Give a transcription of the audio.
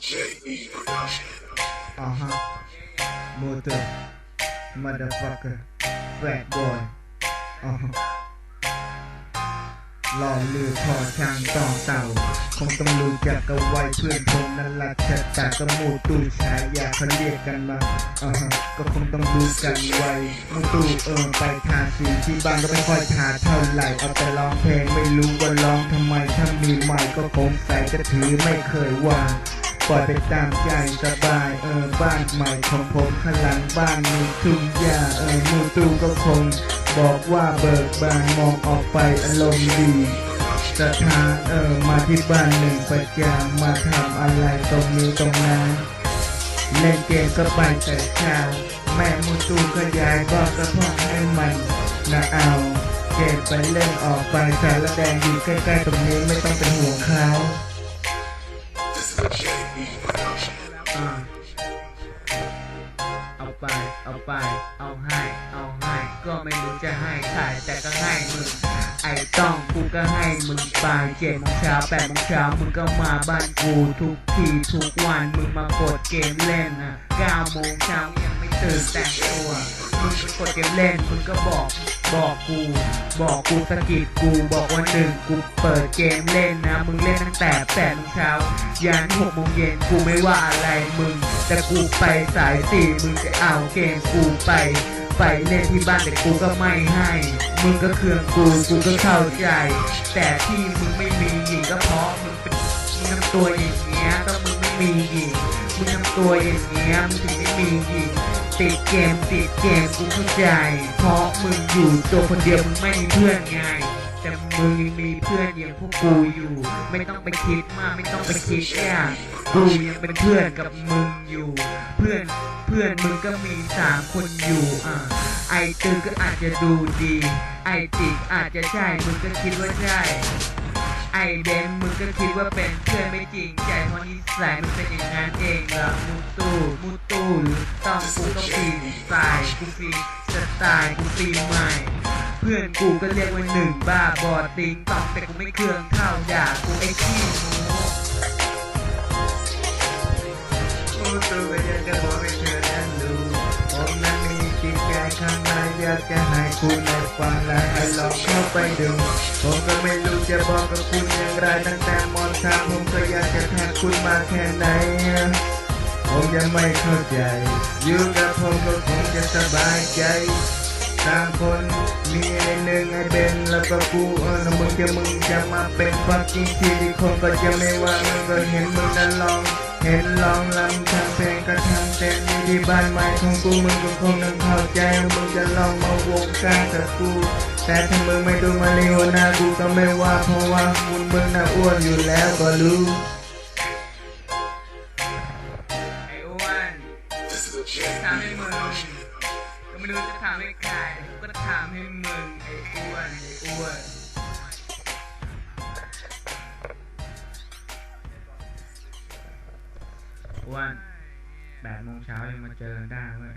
J.E. production. Uh huh. Motor. Motherfucker. Fat boy. Uh huh. หล่อลือพอช่างต่อเต่า คงต้องรู้จักกันไว้เพื่อนผมนั่นแหละชะตากระมูตูชายอยากเขาเรียกกันมาอ่าฮะก็คงต้องรู้กันไว้มูตูเออไปทาสีที่บ้านก็ไม่ค่อยทาเท่าไหร่เอาแต่ร้องเพลงไม่รู้ว่าร้องทำไมถ้ามีใหม่ก็คงใส่จะถือไม่เคยวาง ปล่อยไปตามใจสบายเออบ้านใหม่ของผมข้างหลังบ้านมีทุ่งหญ้าเออมูตูก็คง บอกว่าเบิกบานมองออกไปอารมณ์ดีสถานเออมาที่บ้านหนึ่งประจำมาทำอะไรตรงนี้ตรงนั้นเล่นเกมก็ไปแต่เช้าแม่มูตูก็ย้ายก็กระเพาะให้มันนะเอาเกมไปเล่นออกไปสารแดงอยู่ใกล้ๆตรงนี้ไม่ต้องเป็นห่วงเขา อ่าเอาไป เอาไป เอาให้ เอาให้ ก็ไม่รู้จะให้ใครแต่ก็ให้มึง ไอ้ต้องกูก็ให้มึงไปเจ็ดโมงเช้าแปดโมงเช้ามึงก็มาบ้านกูทุกทีทุกวันมึงมากดเกมเล่นอะเก้าโมงเช้ายังไม่ตื่นแต่งตัว มึงกดเกมเล่นมึงก็บอก บอกกู บอกกูสะกิดกูบอกว่าหนึ่งกูเปิดเกมเล่นนะมึงเล่นตั้งแต่แปดโมงเช้ายันหกโมงเย็นกูไม่ว่าอะไรมึง แต่กูไปสายสี่มึงจะเอาเกมกูไปไปเล่นที่บ้านแต่กูก็ไม่ให้ มึงก็เคืองกูกูก็เข้าใจ แต่ที่มึงไม่มีหญิงก็เพราะมึงเป็นมึงทำตัวอย่างเงี้ยก็มึงไม่มีหญิงมึงทำตัวอย่างเงี้ยมึงถึงไม่มีหญิง ติดเกมติดเกมกูเข้าใจ เพราะมึงอยู่ตัวคนเดียวมึงไม่มีเพื่อนไง แต่มึงมีเพื่อนอย่างพวกกูอยู่ ไม่ต้องไปคิดมากไม่ต้องไปคิดยากกูยังเป็นเพื่อนกับมึงอยู่ เพื่อนเพื่อนมึงก็มีสามคนอยู่อะไอตือก็อาจจะดูดี ไอติกอาจจะใช่มึงก็คิดว่าใช่ ไอเบนมึงก็คิดว่าเป็นเพื่อนไม่จริงใจเพราะนิสัยมันเป็นอย่างนั้นเองละมูตูมูตู้หรือต้องกูก็ฟรีสายกูฟรีสไตล์กูฟรีใหม่เพื่อนกูก็เรียกว่าหนึ่งบ้าบอดติงต้องแต่กูไม่เคืองเท่าอย่ากูไอ้ขี้หมูางในอยากจะให้คุณได้ฟังและให้ลองเข้าไปดูผมก็ไม่รู้จะบอกกับคุณอย่างไรตั้งแต่มอนทางผมก็อยากจะทักคุณมาแค่ไหนผมยังไม่เข้าใจอยู่กับผมก็คงจะสบายใจต่างคนมีไอ้หนึ่งไอ้เบนแล้วก็กูเออแล้วมึงจะมึงจะมาเป็นฟักกิ้งทีที่คนก็จะไม่ว่ามึงก็เห็นมึงนั้นลอง เห็นลองลำทำเพลงก็ทำเต้นอยู่ที่บ้านใหม่ของกูมึงก็คงต้องเข้าใจว่ามึงจะลองมาวงการกับกูแต่ถ้ามึงไม่ดูมาลีโอนากูก็ไม่ว่าเพราะว่าหุ่นมึงน่ะอ้วนอยู่แล้วก็รู้ไอ้อ้วนถามให้มึงก็ไม่รู้จะถามให้ใครก็ถามให้มึงไอ้อ้วนไอ้อ้วน อ้วนแปดโมงเช้ายังมาเจอกันได้เว้ย